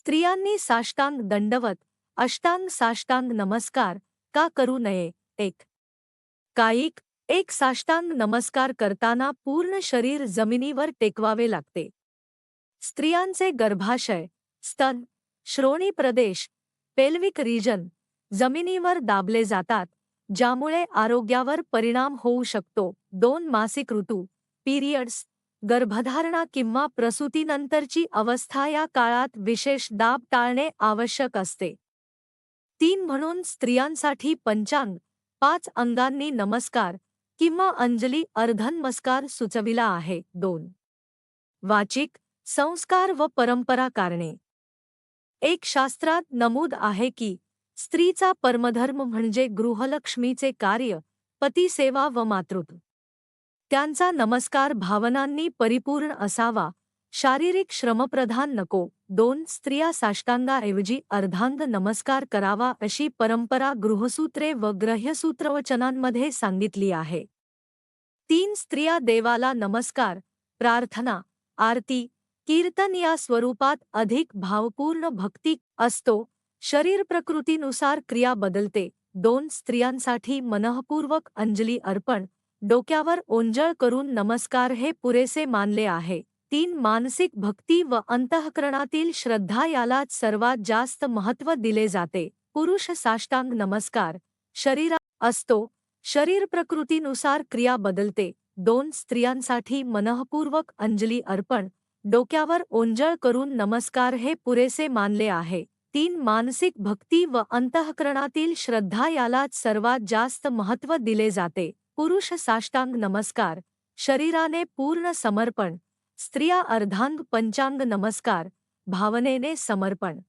स्त्रियांनी साष्टांग दंडवत अष्टांग साष्टांग नमस्कार का करू नये? एक. कायिक एक साष्टांग नमस्कार करताना पूर्ण शरीर जमिनीवर टेकवावे लागते. स्त्रियांचे गर्भाशय स्तन श्रोणी प्रदेश पेल्विक रिजन जमिनीवर दाबले जातात ज्यामुळे आरोग्यावर परिणाम होऊ शकतो. दोन मासिक ऋतू पिरियड्स गर्भधारणा किंवा प्रसूतीनंतरची अवस्था या काळात विशेष दाब टाळणे आवश्यक असते. तीन म्हणून स्त्रियांसाठी पंचांग पाच अंगांनी नमस्कार किंवा अंजली अर्धनमस्कार सुचविला आहे. दोन. वाचिक संस्कार व परंपरा कारणे. एक शास्त्रात नमूद आहे की स्त्रीचा परमधर्म म्हणजे गृहलक्ष्मीचे कार्य पतिसेवा व मातृत्व. त्यांचा नमस्कार भावनांनी परिपूर्ण असावा. शारीरिक श्रमप्रधान नको. दोन, स्त्रिया साष्टांगाऐवजी अर्धांग नमस्कार करावा अशी परंपरा गृहसूत्रे व ग्रह्यसूत्रवचनांमध्ये सांगितली आहे. तीन, स्त्रिया देवाला नमस्कार, प्रार्थना, आरती, कीर्तन या स्वरूपात अधिक भावपूर्ण भक्ती असतो. शरीर प्रकृतीनुसार क्रिया बदलते. दोन, स्त्रियांसाठी मनःपूर्वक अंजली अर्पण डोक्यावर ओंजळ करून नमस्कार हे पुरेसे मानले आहे. तीन मानसिक भक्ती व अंतःकरणातील श्रद्धा यालाच सर्वात जास्त महत्त्व दिले जाते. पुरुष साष्टांग नमस्कार. शरीरा असतो. शरीर प्रकृतीनुसार क्रिया बदलते. दोन स्त्रियांसाठी मनःपूर्वक अंजली अर्पण. डोक्यावर ओंजळ करून नमस्कार हे पुरेसे मानले आहे. तीन मानसिक भक्ती व अंतःकरणातील श्रद्धा यालाच सर्वात जास्त महत्त्व दिले जाते. पुरुष साष्टांग नमस्कार शरीराने पूर्ण समर्पण स्त्रिया अर्धांग पंचांग नमस्कार भावनेने समर्पण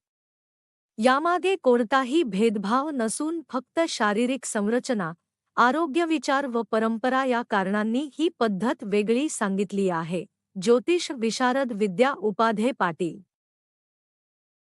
यामागे कोणताही भेदभाव नसून फक्त शारीरिक संरचना आरोग्य विचार व परंपरा या कारणांनी ही पद्धत वेगळी सांगितली आहे ज्योतिष विशारद विद्या उपाधे पाटील